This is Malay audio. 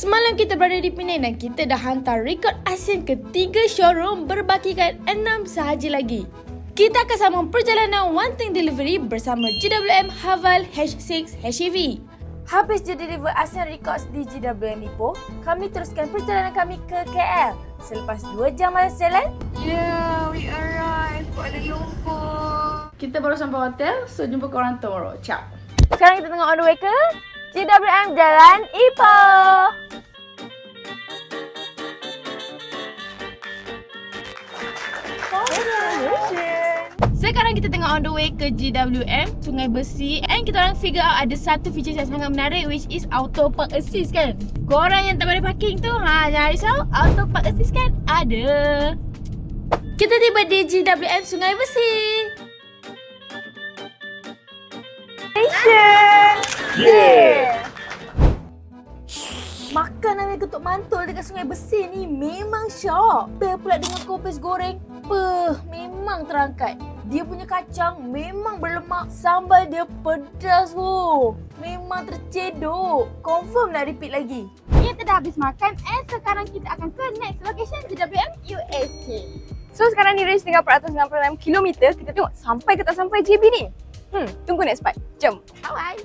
Semalam kita berada di Penang dan kita dah hantar rekod ASEAN ke tiga showroom berbakikan enam sahaja lagi. Kita akan sambung perjalanan One Thing Delivery bersama GWM Haval H6 HEV. Habis je deliver ASEAN Records di GWM Ipoh, kami teruskan perjalanan kami ke KL. Selepas 2 jam masa jalan, Yeah, we arrived Kuala Lumpur. kita baru sampai hotel, so jumpa korang tomorrow. Ciao. Sekarang kita tengah on the way ke GWM Jalan Ipoh. Sekarang kita tengah on the way ke GWM Sungai Besi And kita orang figure out ada satu feature yang sangat menarik Which is auto park assist kan? Korang yang tak boleh parking tu ha, Jangan risau. Auto park assist kan ada. Kita tiba di GWM Sungai Besi Makan namanya ketuk mantul dekat Sungai Besi ni memang syok Bel pula dengan kopes goreng Peh, memang terangkat dia punya kacang memang berlemak Sambal dia pedas tu Memang tercedok Confirm nak repeat lagi Kita dah habis makan and sekarang kita akan ke next location GWM USK. So sekarang ni range tinggal 466 km. Kita tengok sampai ke tak sampai JB ni. Hmm, tunggu next part. Jom. Bye